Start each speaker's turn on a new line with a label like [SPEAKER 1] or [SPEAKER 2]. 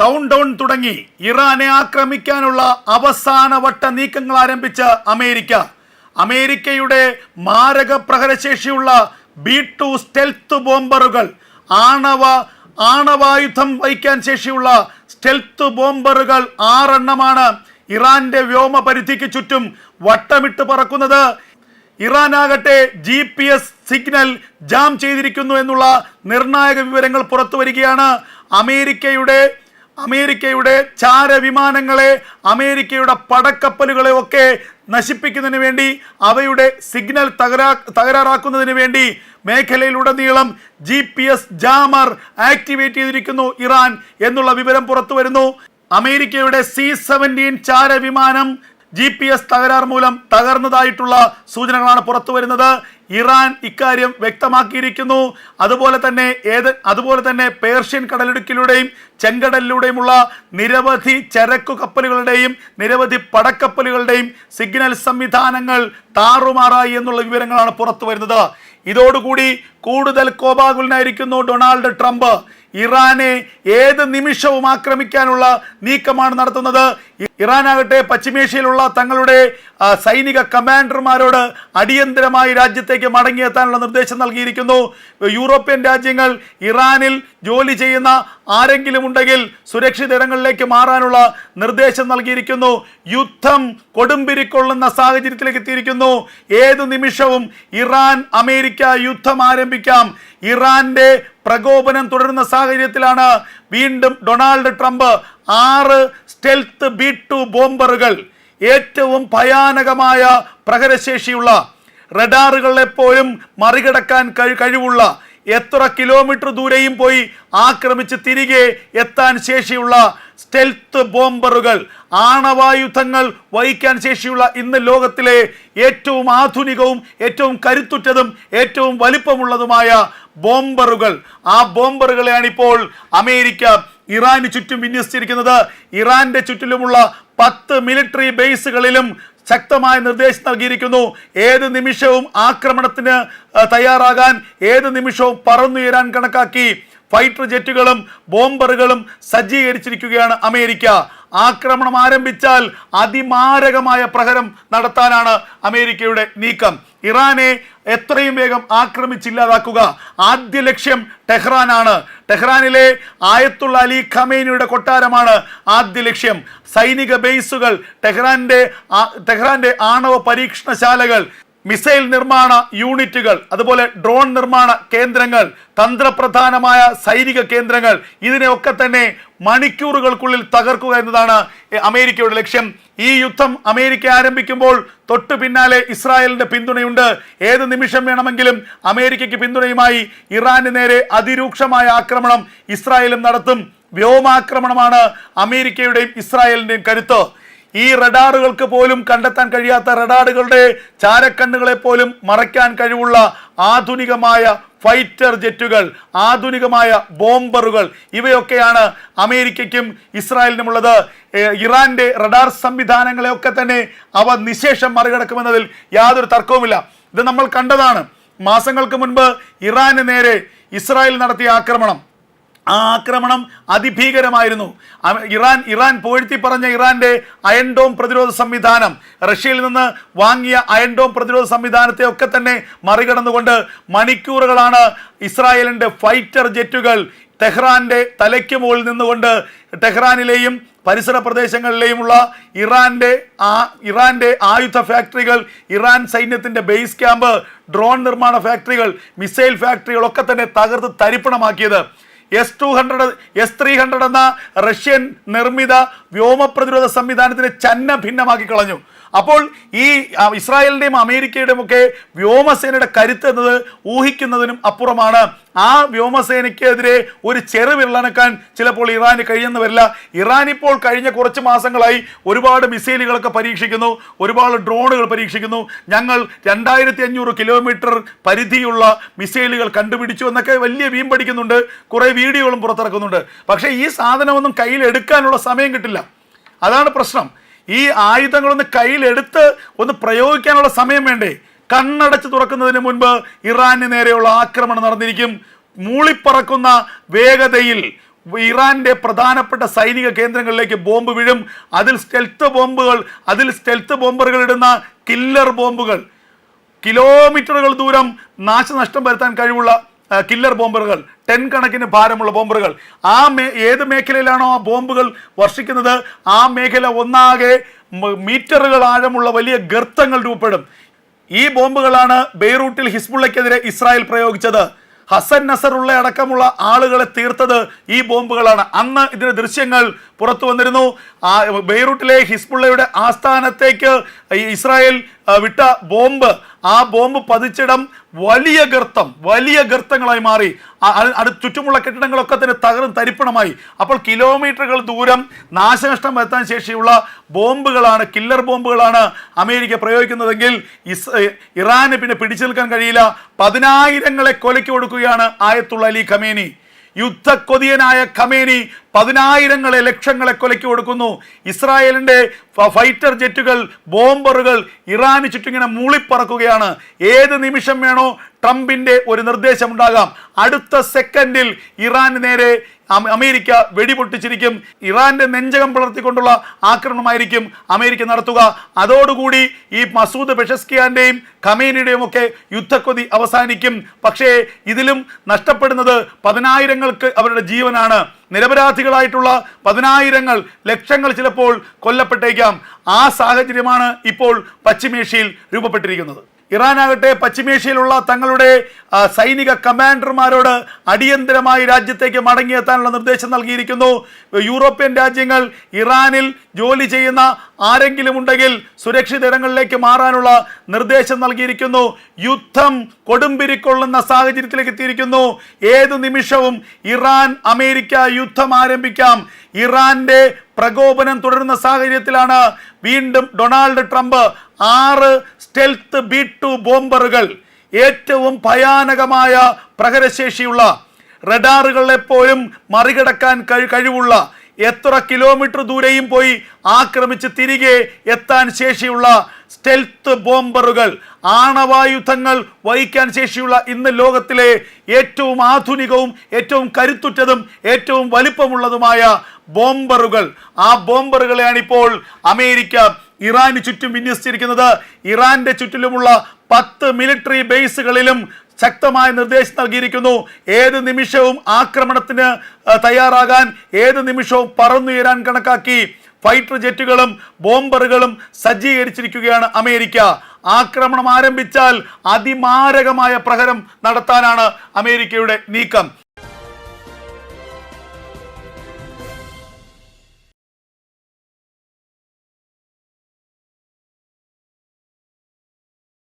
[SPEAKER 1] Count down തുടങ്ങി. ഇറാനെ ആക്രമിക്കാനുള്ള അവസാന വട്ട നീക്കങ്ങൾ ആരംഭിച്ച അമേരിക്ക. അമേരിക്കയുടെ മാരക പ്രഹരശേഷിയുള്ള ബി ടു സ്റ്റെൽത്ത് ബോംബറുകൾ ആണവ ആണവായുധം വഹിക്കാൻ ശേഷിയുള്ള സ്റ്റെൽത്ത് ബോംബറുകൾ ആറെണ്ണമാണ് ഇറാന്റെ വ്യോമ പരിധിക്ക് ചുറ്റും വട്ടമിട്ട് പറക്കുന്നത്. ഇറാൻ ആകട്ടെ G P S signal jam ചെയ്തിരിക്കുന്നു എന്നുള്ള നിർണായക വിവരങ്ങൾ പുറത്തു വരികയാണ് അമേരിക്കയുടെ അമേരിക്കയുടെ ചാരവിമാനങ്ങളെ അമേരിക്കയുടെ പടക്കപ്പലുകളെ ഒക്കെ നശിപ്പിക്കുന്നതിന് വേണ്ടി അവയുടെ സിഗ്നൽ തകരാ തകരാറാക്കുന്നതിന് വേണ്ടി മേഖലയിലുടനീളം G P S jammer activate ചെയ്തിരിക്കുന്നു ഇറാൻ എന്നുള്ള വിവരം പുറത്തു വരുന്നു. അമേരിക്കയുടെ സി സെവന്റീൻ ചാരവിമാനം ജി പി എസ് തകരാർ മൂലം തകർന്നതായിട്ടുള്ള സൂചനകളാണ് പുറത്തു വരുന്നത്. ഇറാൻ ഇക്കാര്യം വ്യക്തമാക്കിയിരിക്കുന്നു. അതുപോലെ തന്നെ ഏത് അതുപോലെ തന്നെ പേർഷ്യൻ കടലിടുക്കിലൂടെയും ചെങ്കടലിലൂടെയുമുള്ള നിരവധി ചരക്കു കപ്പലുകളുടെയും നിരവധി പടക്കപ്പലുകളുടെയും സിഗ്നൽ സംവിധാനങ്ങൾ താറുമാറായി എന്നുള്ള വിവരങ്ങളാണ് പുറത്തു വരുന്നത്. ഇതോടുകൂടി കൂടുതൽ കോപാകുലനായിരിക്കുന്നു ഡൊണാൾഡ് ട്രംപ്. ഇറാനെ ഏത് നിമിഷവും ആക്രമിക്കാനുള്ള നീക്കമാണ് നടത്തുന്നത്. ഇറാനാകട്ടെ പശ്ചിമേഷ്യയിലുള്ള തങ്ങളുടെ സൈനിക കമാൻഡർമാരോട് അടിയന്തരമായി രാജ്യത്തേക്ക് മടങ്ങിയെത്താനുള്ള നിർദ്ദേശം നൽകിയിരിക്കുന്നു. യൂറോപ്യൻ രാജ്യങ്ങൾ ഇറാനിൽ ജോലി ചെയ്യുന്ന ആരെങ്കിലും ഉണ്ടെങ്കിൽ സുരക്ഷിത ഇടങ്ങളിലേക്ക് മാറാനുള്ള നിർദ്ദേശം നൽകിയിരിക്കുന്നു. യുദ്ധം കൊടുമ്പിരിക്കൊള്ളുന്ന സാഹചര്യത്തിലേക്ക് എത്തിയിരിക്കുന്നു. ഏതു നിമിഷവും ഇറാൻ അമേരിക്ക യുദ്ധം ആരംഭിക്കാം. ഇറാന്റെ പ്രകോപനം തുടരുന്ന സാഹചര്യത്തിലാണ് വീണ്ടും ഡൊണാൾഡ് ട്രംപ് ആറ് സ്റ്റെൽത്ത് ബി ടു ബോംബറുകൾ ഏറ്റവും ഭയാനകമായ പ്രഹരശേഷിയുള്ള റഡാറുകളെ പോലും മറികടക്കാൻ കഴി കഴിവുള്ള എത്ര കിലോമീറ്റർ ദൂരെയും പോയി ആക്രമിച്ച് തിരികെ എത്താൻ ശേഷിയുള്ള സ്റ്റെൽത്ത് ബോംബറുകൾ ആണവായുധങ്ങൾ വഹിക്കാൻ ശേഷിയുള്ള ഇന്ന് ലോകത്തിലെ ഏറ്റവും ആധുനികവും ഏറ്റവും കരുത്തുറ്റതും ഏറ്റവും വലിപ്പമുള്ളതുമായ ബോംബറുകൾ. ആ ബോംബറുകളെയാണ് ഇപ്പോൾ അമേരിക്ക ഇറാന് ചുറ്റും വിന്യസിച്ചിരിക്കുന്നത് ഇറാന്റെ ചുറ്റിലുമുള്ള പത്ത് മിലിറ്ററി ബേസുകളിലും ശക്തമായ നിർദ്ദേശം നൽകിയിരിക്കുന്നു. ഏത് നിമിഷവും ആക്രമണത്തിന് തയ്യാറാകാൻ ഏത് നിമിഷവും പറന്നുയരാൻ കണക്കാക്കി ഫൈറ്റർ ജെറ്റുകളും ബോംബറുകളും സജ്ജീകരിച്ചിരിക്കുകയാണ് അമേരിക്ക. ആക്രമണം ആരംഭിച്ചാൽ അതിമാരകമായ പ്രഹരം നടത്താനാണ് അമേരിക്കയുടെ നീക്കം. ഇറാനെ എത്രയും വേഗം ആക്രമിച്ചില്ലാതാക്കുക ആദ്യ ലക്ഷ്യം ടെഹ്റാനാണ്. ടെഹ്റാനിലെ ആയത്തുള്ള അലി ഖമേനിയുടെ കൊട്ടാരമാണ് ആദ്യ ലക്ഷ്യം. സൈനിക ബേസുകൾ ടെഹ്റാന്റെ ടെഹ്റാന്റെ ആണവ പരീക്ഷണശാലകൾ. മിസൈൽ നിർമ്മാണ യൂണിറ്റുകൾ അതുപോലെ ഡ്രോൺ നിർമ്മാണ കേന്ദ്രങ്ങൾ തന്ത്രപ്രധാനമായ സൈനിക കേന്ദ്രങ്ങൾ ഇതിനെയൊക്കെ തന്നെ മണിക്കൂറുകൾക്കുള്ളിൽ തകർക്കുക എന്നതാണ് അമേരിക്കയുടെ ലക്ഷ്യം. ഈ യുദ്ധം അമേരിക്ക ആരംഭിക്കുമ്പോൾ തൊട്ടു പിന്നാലെ ഇസ്രായേലിന്റെ പിന്തുണയുണ്ട്. ഏത് നിമിഷം വേണമെങ്കിലും അമേരിക്കയ്ക്ക് പിന്തുണയുമായി ഇറാന് നേരെ അതിരൂക്ഷമായ ആക്രമണം ഇസ്രായേലും നടത്തും. വ്യോമാക്രമണമാണ് അമേരിക്കയുടെയും ഇസ്രായേലിന്റെയും കരുത്ത്. ഈ റഡാറുകൾക്ക് പോലും കണ്ടെത്താൻ കഴിയാത്ത റഡാറുകളുടെ ചാരക്കണ്ണുകളെ പോലും മറയ്ക്കാൻ കഴിവുള്ള ആധുനികമായ ഫൈറ്റർ ജെറ്റുകൾ ആധുനികമായ ബോംബറുകൾ ഇവയൊക്കെയാണ് അമേരിക്കയ്ക്കും ഇസ്രായേലിനുമുള്ളത്. ഇറാന്റെ റഡാർ സംവിധാനങ്ങളെയൊക്കെ തന്നെ അവ നിശേഷം മറികടക്കുമെന്നതിൽ യാതൊരു തർക്കവുമില്ല. ഇത് നമ്മൾ കണ്ടതാണ്. മാസങ്ങൾക്ക് മുൻപ് ഇറാന് നേരെ ഇസ്രായേൽ നടത്തിയ ആക്രമണം. ആ ആക്രമണം അതിഭീകരമായിരുന്നു. ഇറാൻ ഇറാൻ പോഴ്ത്തി പറഞ്ഞ ഇറാന്റെ അയൺഡോം പ്രതിരോധ സംവിധാനം റഷ്യയിൽ നിന്ന് വാങ്ങിയ അയൺഡോം പ്രതിരോധ സംവിധാനത്തെ ഒക്കെ തന്നെ മറികടന്നുകൊണ്ട് മണിക്കൂറുകളാണ് ഇസ്രായേലിന്റെ ഫൈറ്റർ ജെറ്റുകൾ ടെഹ്റാന്റെ തലയ്ക്ക് മുകളിൽ നിന്നുകൊണ്ട് ടെഹ്റാനിലെയും പരിസര പ്രദേശങ്ങളിലെയുമുള്ള ഇറാന്റെ ആ ഇറാന്റെ ആയുധ ഫാക്ടറികൾ ഇറാൻ സൈന്യത്തിന്റെ ബേസ് ക്യാമ്പ് ഡ്രോൺ നിർമ്മാണ ഫാക്ടറികൾ മിസൈൽ ഫാക്ടറികളൊക്കെ തന്നെ തകർത്ത് തരിപ്പണമാക്കിയത്. S two hundred S three hundred എന്ന റഷ്യൻ നിർമ്മിത വ്യോമ പ്രതിരോധ സംവിധാനത്തിനെ ചന്ന ഭിന്നമാക്കി കളഞ്ഞു. അപ്പോൾ ഈ ഇസ്രായേലിന്റെയും അമേരിക്കയുടെയും ഒക്കെ വ്യോമസേനയുടെ കരുത്ത് എന്നത് ഊഹിക്കുന്നതിനും അപ്പുറമാണ്. ആ വ്യോമസേനയ്ക്കെതിരെ ഒരു ചെറുവിരലനക്കാൻ ചിലപ്പോൾ ഇറാന് കഴിയുന്ന വരില്ല ഇറാൻ ഇപ്പോൾ കഴിഞ്ഞ കുറച്ച് മാസങ്ങളായി ഒരുപാട് മിസൈലുകളൊക്കെ പരീക്ഷിക്കുന്നു ഒരുപാട് ഡ്രോണുകൾ പരീക്ഷിക്കുന്നു. ഞങ്ങൾ രണ്ടായിരത്തി അഞ്ഞൂറ് കിലോമീറ്റർ പരിധിയുള്ള മിസൈലുകൾ കണ്ടുപിടിച്ചു എന്നൊക്കെ വലിയ വീം പഠിക്കുന്നുണ്ട് കുറേ വീഡിയോകളും പുറത്തിറക്കുന്നുണ്ട്. പക്ഷേ ഈ സാധനമൊന്നും കയ്യിലെടുക്കാനുള്ള സമയം കിട്ടില്ല. അതാണ് പ്രശ്നം. ഈ ആയുധങ്ങളൊന്ന് കയ്യിലെടുത്ത് ഒന്ന് പ്രയോഗിക്കാനുള്ള സമയം വേണ്ടേ? കണ്ണടച്ച് തുറക്കുന്നതിന് മുൻപ് ഇറാന് നേരെയുള്ള ആക്രമണം നടന്നിരിക്കും. മൂളിപ്പറക്കുന്ന വേഗതയിൽ ഇറാന്റെ പ്രധാനപ്പെട്ട സൈനിക കേന്ദ്രങ്ങളിലേക്ക് ബോംബ് വീഴും. അതിൽ സ്റ്റെൽത്ത് ബോംബുകൾ അതിൽ സ്റ്റെൽത്ത് ബോംബറുകൾ ഇടുന്ന കില്ലർ ബോംബുകൾ. കിലോമീറ്ററുകൾ ദൂരം നാശനഷ്ടം വരുത്താൻ കഴിവുള്ള കില്ലർ ബോംബറുകൾ ടെൻ കണക്കിന് ഭാരമുള്ള ബോംബറുകൾ. ആ മേ ഏത് മേഖലയിലാണോ ആ ബോംബുകൾ വർഷിക്കുന്നത്? ആ മേഖല ഒന്നാകെ മീറ്ററുകൾ ആഴമുള്ള വലിയ ഗർത്തങ്ങൾ രൂപപ്പെടും. ഈ ബോംബുകളാണ് ബെയ്റൂട്ടിൽ ഹിസ്ബുള്ളയ്ക്കെതിരെ ഇസ്രായേൽ പ്രയോഗിച്ചത്. ഹസൻ നസറുള്ള അടക്കമുള്ള ആളുകളെ തീർത്തത് ഈ ബോംബുകളാണ്. അന്ന് ഇതിന്റെ ദൃശ്യങ്ങൾ പുറത്തു വന്നിരുന്നു. ബെയ്റൂട്ടിലെ ഹിസ്ബുള്ളയുടെ ആസ്ഥാനത്തേക്ക് ഇസ്രായേൽ വിട്ട ബോംബ് ആ ബോംബ് പതിച്ചിടം വലിയ ഗർത്തം വലിയ ഗർത്തങ്ങളായി മാറി. അത് ചുറ്റുമുള്ള കെട്ടിടങ്ങളൊക്കെ തന്നെ തകർന്ന് തരിപ്പണമായി. അപ്പോൾ കിലോമീറ്ററുകൾ ദൂരം നാശനഷ്ടം വരുത്താൻ ശേഷിയുള്ള ബോംബുകളാണ് കില്ലർ ബോംബുകളാണ് അമേരിക്ക പ്രയോഗിക്കുന്നതെങ്കിൽ ഇസ് ഇറാന് പിന്നെ പിടിച്ചു നിൽക്കാൻ കഴിയില്ല. പതിനായിരങ്ങളെ കൊലയ്ക്ക് കൊടുക്കുകയാണ് ആയത്തുള്ള അലി ഖമേനി. യുദ്ധക്കൊതിയനായ ഖമേനി പതിനായിരങ്ങളെ ലക്ഷങ്ങളെ കൊലയ്ക്ക് കൊടുക്കുന്നു. ഇസ്രായേലിന്റെ ഫൈറ്റർ ജെറ്റുകൾ ബോംബറുകൾ ഇറാന് ചുറ്റിങ്ങനെ മൂളിപ്പറക്കുകയാണ്. ഏത് നിമിഷം വേണോ ട്രംപിന്റെ ഒരു നിർദ്ദേശം ഉണ്ടാകാം അടുത്ത സെക്കൻഡിൽ ഇറാന് നേരെ അമേരിക്ക വെടിപൊട്ടിച്ചിരിക്കും. ഇറാന്റെ നെഞ്ചകം പിളർത്തിക്കൊണ്ടുള്ള ആക്രമണമായിരിക്കും അമേരിക്ക നടത്തുക. അതോടുകൂടി ഈ മസൂദ് ബഷസ്കിയാന്റെയും ഖമേനിയുടെയും ഒക്കെ യുദ്ധക്കൊതി അവസാനിക്കും. പക്ഷേ ഇതിലും നഷ്ടപ്പെടുന്നത് പതിനായിരങ്ങൾക്ക് അവരുടെ ജീവനാണ്. നിരപരാധികളായിട്ടുള്ള പതിനായിരങ്ങൾ ലക്ഷങ്ങൾ ചിലപ്പോൾ കൊല്ലപ്പെട്ടേക്കാം. ആ സാഹചര്യമാണ് ഇപ്പോൾ പശ്ചിമേഷ്യയിൽ രൂപപ്പെട്ടിരിക്കുന്നത്. ഇറാനാകട്ടെ പശ്ചിമേഷ്യയിലുള്ള തങ്ങളുടെ സൈനിക കമാൻഡർമാരോട് അടിയന്തരമായി രാജ്യത്തേക്ക് മടങ്ങിയെത്താനുള്ള നിർദ്ദേശം നൽകിയിരിക്കുന്നു. യൂറോപ്യൻ രാജ്യങ്ങൾ ഇറാനിൽ ജോലി ചെയ്യുന്ന ആരെങ്കിലും ഉണ്ടെങ്കിൽ സുരക്ഷിത ഇടങ്ങളിലേക്ക് മാറാനുള്ള നിർദ്ദേശം നൽകിയിരിക്കുന്നു. യുദ്ധം കൊടുമ്പിരിക്കൊള്ളുന്ന സാഹചര്യത്തിലേക്ക് എത്തിയിരിക്കുന്നു. ഏതു നിമിഷവും ഇറാൻ അമേരിക്ക യുദ്ധം ആരംഭിക്കാം. ഇറാന്റെ പ്രകോപനം തുടരുന്ന സാഹചര്യത്തിലാണ് വീണ്ടും ഡൊണാൾഡ് ട്രംപ് ആറ് സ്റ്റെൽത്ത് ബി ടു ബോംബറുകൾ ഏറ്റവും ഭയാനകമായ പ്രഹരശേഷിയുള്ള റഡാറുകളെ പോലും മറികടക്കാൻ കഴി കഴിവുള്ള എത്ര കിലോമീറ്റർ ദൂരെയും പോയി ആക്രമിച്ച് തിരികെ എത്താൻ ശേഷിയുള്ള സ്റ്റെൽത്ത് ബോംബറുകൾ ആണവായുധങ്ങൾ വഹിക്കാൻ ശേഷിയുള്ള ഇന്ന് ലോകത്തിലെ ഏറ്റവും ആധുനികവും ഏറ്റവും കരുത്തുറ്റതും ഏറ്റവും വലിപ്പമുള്ളതുമായ ബോംബറുകൾ. ആ ബോംബറുകളെയാണ് ഇപ്പോൾ അമേരിക്ക ഇറാന് ചുറ്റും വിന്യസിച്ചിരിക്കുന്നത്. ഇറാന്റെ ചുറ്റിലുമുള്ള പത്ത് മിലിറ്ററി ബേസുകളിലും ശക്തമായ നിർദ്ദേശം നൽകിയിരിക്കുന്നു. ഏത് നിമിഷവും ആക്രമണത്തിന് തയ്യാറാകാൻ ഏത് നിമിഷവും പറന്നുയരാൻ കണക്കാക്കി ഫൈറ്റർ ജെറ്റുകളും ബോംബറുകളും സജ്ജീകരിച്ചിരിക്കുകയാണ് അമേരിക്ക. ആക്രമണം ആരംഭിച്ചാൽ അതിമാരകമായ പ്രഹരം നടത്താനാണ് അമേരിക്കയുടെ നീക്കം.